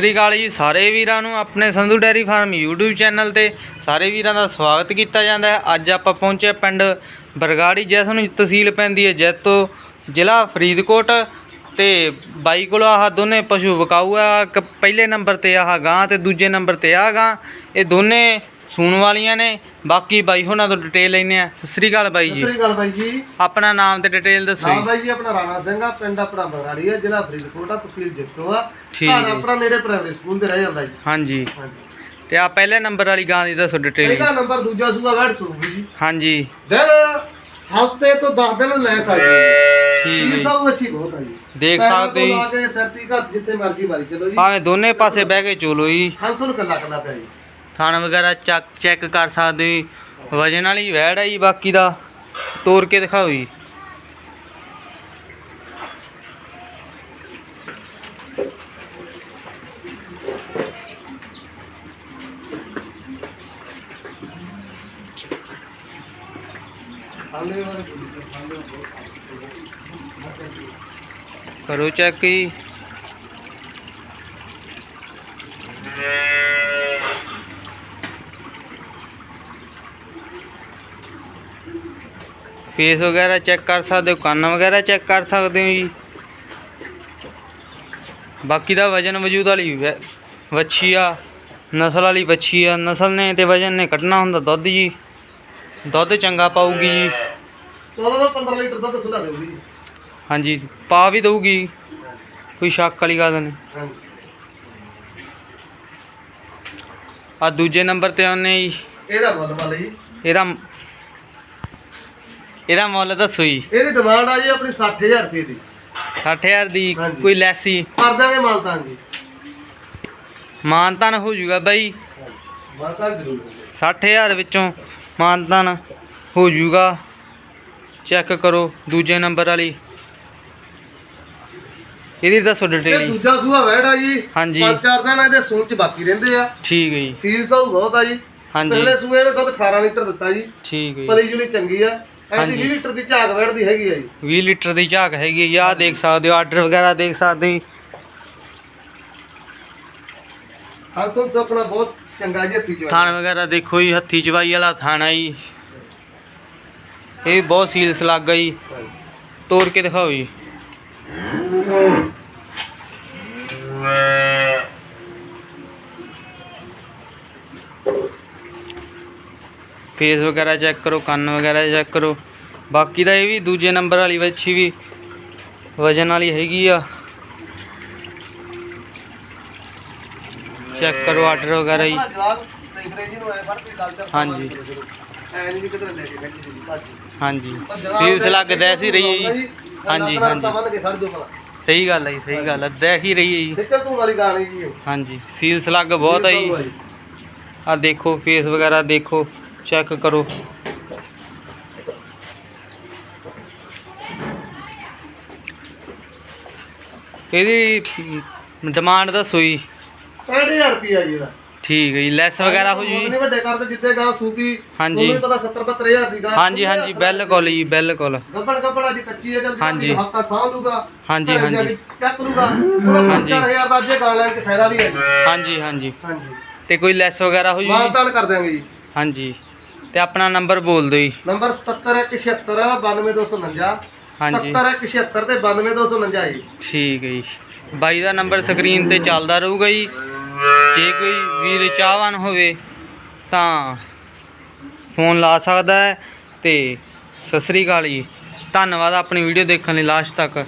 ਸਤਿ ਸ਼੍ਰੀ ਅਕਾਲ ਜੀ, ਸਾਰੇ ਵੀਰਾਂ ਨੂੰ ਆਪਣੇ Sandhu dairy farm YouTube channel ਤੇ ਸਾਰੇ ਵੀਰਾਂ ਦਾ ਸਵਾਗਤ ਕੀਤਾ ਜਾਂਦਾ ਹੈ। ਅੱਜ ਆਪਾਂ ਪਹੁੰਚੇ ਪਿੰਡ ਬਰਗਾੜੀ, ਜਿਸ ਨੂੰ ਤਹਿਸੀਲ ਪੈਂਦੀ ਹੈ ਜੈਤੋ, ਜ਼ਿਲ੍ਹਾ ਫਰੀਦਕੋਟ ਤੇ ਬਾਈ ਕੋਲ ਆਹ ਦੋਨੇ ਪਸ਼ੂ ਵਿਕਾਊ ਆ। ਇੱਕ ਪਹਿਲੇ ਨੰਬਰ ਤੇ ਆਹ ਗਾਂ ਤੇ ਦੂਜੇ ਨੰਬਰ ਤੇ ਆਹ ਗਾਂ। ਇਹ ਦੋਨੇ ਸੂਣ ਵਾਲੀਆਂ ਨੇ। ਬਾਕੀ ਬਾਈ ਹੋਣਾ ਤੋਂ ਡਿਟੇਲ ਲੈਨੇ ਆ। ਸਤਿ ਸ਼੍ਰੀ ਅਕਾਲ ਬਾਈ ਸਤਿ ਜੀ ਸ੍ਰੀ ਅਕਾਲ ਬਾਈ ਜੀ। ਆਪਣਾ ਨਾਮ ਤੇ ਡਿਟੇਲ ਦੱਸੋ ਨਾਮ ਬਾਈ ਜੀ ਆਪਣਾ ਰਾਣਾ ਸਿੰਘ ਆ ਪਿੰਡ ਆਪਣਾ ਬਗਰਾੜੀ ਆ ਜ਼ਿਲ੍ਹਾ ਫਰੀਦਕੋਟ ਆ ਤਹਿਸੀਲ ਜਿੱਤੋ ਆ। ਘਰ। ਆਪਣਾ ਨੇੜੇ ਪ੍ਰਾਇਮਰੀ ਸਕੂਲ ਤੇ ਰਹਿ ਜਾਂਦਾ ਜੀ। ਹਾਂਜੀ। ਤੇ ਆ ਪਹਿਲੇ ਨੰਬਰ ਵਾਲੀ ਗਾਂ ਦੀ ਦੱਸੋ ਡਿਟੇਲ ਪਹਿਲਾ ਨੰਬਰ ਦੂਜਾ ਸੂਆ ਵੈਟ ਸੂਗੀ ਜੀ। ਹਾਂਜੀ। ਦਿਨ ਹਫ਼ਤੇ ਤੋਂ 10 ਦਿਨ ਲੈ ਸਕਦੇ ਠੀਕ ਹੈ। ਸਭ ਅੱਛੀ ਬਹੁਤ ਆ ਜੀ। ਦੇਖ ਸਕਦੇ ਜੀ। ਲਾ ਕੇ ਸਰਤੀ ਘੱਟ ਜਿੱਥੇ ਮਰਜ਼ੀ ਮਾਰੀ ਚਲੋ ਜੀ। ਭਾਵੇਂ ਦੋਨੇ ਪਾਸੇ ਬਹਿ ਕੇ ਚੋਲੋ ਜੀ। ਹਾਂ ਤੁਹਾਨੂੰ ਕੱਲਾ ਕੱਲਾ ਪਿਆ ਜੀ। ਥਣ ਵਗੈਰਾ ਚੈੱਕ ਚੈੱਕ ਕਰ ਸਕਦੇ ਵਜਨ ਵਾਲੀ ਵੈੜ ਆ ਜੀ, ਬਾਕੀ ਦਾ। ਤੋੜ ਕੇ ਦਿਖਾਓ ਜੀ। ਕਰੋ ਚੈੱਕ ਜੀ। ਫੇਸ ਵਗੈਰਾ ਚੈੱਕ ਕਰ ਸਕਦੇ ਹੋ ਕੰਨ ਵਗੈਰਾ ਚੈੱਕ ਕਰ ਸਕਦੇ ਹੋ ਜੀ। ਬਾਕੀ ਦਾ ਵਜਨ ਵਜੂਦ ਵਾਲੀ ਵੱਛੀ ਆ ਨਸਲ ਵਾਲੀ ਵੱਛੀ ਆ। ਨਸਲ ਨੇ ਤੇ ਵਜਨ ਨੇ ਕੱਢਣਾ ਹੁੰਦਾ ਦੁੱਧ ਜੀ। ਦੁੱਧ ਚੰਗਾ ਪਾਊਗੀ ਜੀ। 14 ਤੋਂ 15 ਲੀਟਰ ਦੁੱਧ ਖੁੱਲਾ ਦੇਊਗੀ ਜੀ। ਹਾਂਜੀ ਪਾ ਵੀ ਦਊਗੀ। ਕੋਈ ਸ਼ੱਕ ਵਾਲੀ ਗੱਲ ਨਹੀਂ। ਆ ਦੂਜੇ ਨੰਬਰ ਤੇ ਉਹਨੇ ਜੀ। ਇਹਦਾ ਮੁੱਲ ਮੁੱਲ ਜੀ। ਇਹਦਾ ਇਹਦਾ ਮੁੱਲ ਦੱਸੋ ਜੀ। ਇਹਦੀ ਡਿਮਾਂਡ ਆ ਜੀ ਆਪਣੀ 60000 ਰੁਪਏ ਦੀ। 60000 ਦੀ ਹਾਂਜੀ। ਕੋਈ ਲੈਸੀ ਕਰ ਦਾਂਗੇ ਮਾਨਤਾਂ ਜੀ। ਮਾਨਤਾਨ ਹੋ ਜਾਊਗਾ ਬਾਈ। ਮਾਨਤਾਂ ਜ਼ਰੂਰ 60000 ਵਿੱਚੋਂ ਮਾਨਤਾਨ ਹੋ ਜਾਊਗਾ ਚੈੱਕ ਕਰੋ ਦੂਜੇ ਨੰਬਰ ਵਾਲੀ। ਇਹਦੀ ਦੱਸੋ ਇਹ ਡਿਟੇਲ ਦੂਜਾ ਸੂਆ ਵੈੜਾ ਜੀ। ਹਾਂਜੀ। ਪੰਜ ਚਾਰ ਦਿਨ ਇਹਦੇ ਸੂਣ ਚ ਬਾਕੀ ਰਹਿੰਦੇ ਆ। ਠੀਕ ਹੈ ਜੀ। ਸੀਲ ਸੌ ਬਹੁਤ ਆ ਜੀ। ਹਾਂਜੀ। ਪਹਿਲੇ ਸੂਏ ਨੇ ਦੁੱਧ 18 ਲੀਟਰ ਦਿੱਤਾ ਜੀ। ਠੀਕ ਹੈ ਜੀ। ਪਲੀ ਜੁਲੀ ਚੰਗੀ ਆ। ਇਹਦੀ 20 ਲੀਟਰ ਦੀ ਝਾਕ ਵੈੜਦੀ ਹੈਗੀ ਆ ਜੀ। 20 ਲੀਟਰ ਦੀ ਝਾਕ ਹੈਗੀ ਹੈ ਜੀ। ਆਹ ਦੇਖ ਸਕਦੇ ਹੋ ਆਰਡਰ ਵਗੈਰਾ ਦੇਖ ਸਕਦੇ ਹੋ ਹਾਂ ਤੋਂ ਸੁਪਨਾ ਬਹੁਤ ਚੰਗਾ ਜੀ ਹੱਥੀ ਜੋ ਥਾਣ ਵਗੈਰਾ ਦੇਖੋ ਜੀ ਹੱਥੀ ਚਵਾਈ ਵਾਲਾ ਥਾਣਾ ਜੀ। ਇਹ ਬਹੁਤ ਸੀਲਸ ਲੱਗ ਗਈ। ਤੋੜ ਕੇ ਦਿਖਾਓ ਜੀ। ਫੇਸ ਵਗੈਰਾ ਚੈੱਕ ਕਰੋ, ਕੰਨ ਵਗੈਰਾ ਚੈੱਕ ਕਰੋ। ਬਾਕੀ ਦਾ ਇਹ ਵੀ ਦੂਜੇ ਨੰਬਰ ਵਾਲੀ ਵੱਛੀ ਵੀ ਵਜਨ ਵਾਲੀ ਹੈਗੀ ਆ। ਚੈੱਕ ਕਰੋ ਆਰਡਰ ਵਗੈਰਾ ਜੀ। ਹਾਂਜੀ। ਹਾਂਜੀ। ਸੀਲਸ ਲੱਗਦਾ ਸੀ ਰਹੀ ਹੈ ਜੀ। ਹਾਂਜੀ ਹਾਂਜੀ। ਸਹੀ ਗੱਲ ਹੈ ਜੀ, ਸਹੀ ਗੱਲ ਹੈ। ਦੇਖ ਹੀ ਰਹੀ ਹੈ ਜੀ। ਹਾਂਜੀ। ਸੀਲਸ ਲੱਗ ਬਹੁਤ ਹੈ ਜੀ। ਆ ਦੇਖੋ ਫੇਸ ਵਗੈਰਾ ਦੇਖੋ। ਚੈੱਕ ਕਰੋ। ਇਹਦੀ ਡਿਮਾਂਡ ਦੱਸੋ ਜੀ। 65000 ਰੁਪਿਆ ਜੀ ਇਹਦਾ। ਠੀਕ ਹੈ ਜੀ ਲੈਸ ਵਗੈਰਾ ਹੋ ਜੀ ਨਹੀਂ ਵੱਡੇ ਕਰਦੇ ਜਿੱਦੇ ਗਾਂ ਸੂਪੀ ਹਾਂਜੀ। ਤੁਹਾਨੂੰ ਵੀ ਪਤਾ 70 72000 ਦੀ ਗਾਂ। ਹਾਂਜੀ ਹਾਂਜੀ ਬਿਲਕੁਲ ਜੀ ਬਿਲਕੁਲ। ਗੱਬੜ ਗੱਬੜ ਅੱਜ ਕੱਚੀ ਹੈ ਚੱਲ ਹਾਂਜੀ। ਹਫਤਾ ਸਾਹ ਲੂਗਾ ਹਾਂਜੀ, ਘਰੇ ਜਾ ਹਾਂਜੀ। ਚੱਕ ਲੂਗਾ ਉਹਦਾ ਹਾਂਜੀ। 5000 ਦਾ ਜੇ ਗਾਂ ਲੈਣ ਚ ਫਾਇਦਾ ਵੀ ਹੈ ਜੀ। ਹਾਂਜੀ ਹਾਂਜੀ। ਹਾਂਜੀ। ਤੇ ਕੋਈ ਲੈਸ ਵਗੈਰਾ ਹੋ ਜੀ ਮਾਨਤਾਨ ਕਰ ਦਿਆਂਗੇ ਜੀ। ਹਾਂਜੀ। ਤੇ ਆਪਣਾ ਨੰਬਰ ਬੋਲ ਦਿਓ ਜੀ। ਨੰਬਰ 7776 92249 ਹਾਂਜੀ। 7776 ਤੇ 92249 ਜੀ। ਠੀਕ ਹੈ ਜੀ। ਬਾਈ ਦਾ ਨੰਬਰ ਸਕਰੀਨ ਤੇ ਚੱਲਦਾ ਰਹੂਗਾ ਜੀ। ਜੇ ਕੋਈ ਵੀਰ ਚਾਹਵਾਨ ਹੋਵੇ ਤਾਂ ਫੋਨ ਲਾ ਸਕਦਾ ਹੈ ਤੇ ਸਤਿ ਸ੍ਰੀ ਅਕਾਲ ਜੀ। ਧੰਨਵਾਦ ਆਪਣੀ ਵੀਡੀਓ ਦੇਖਣ ਲਈ ਲਾਸਟ ਤੱਕ।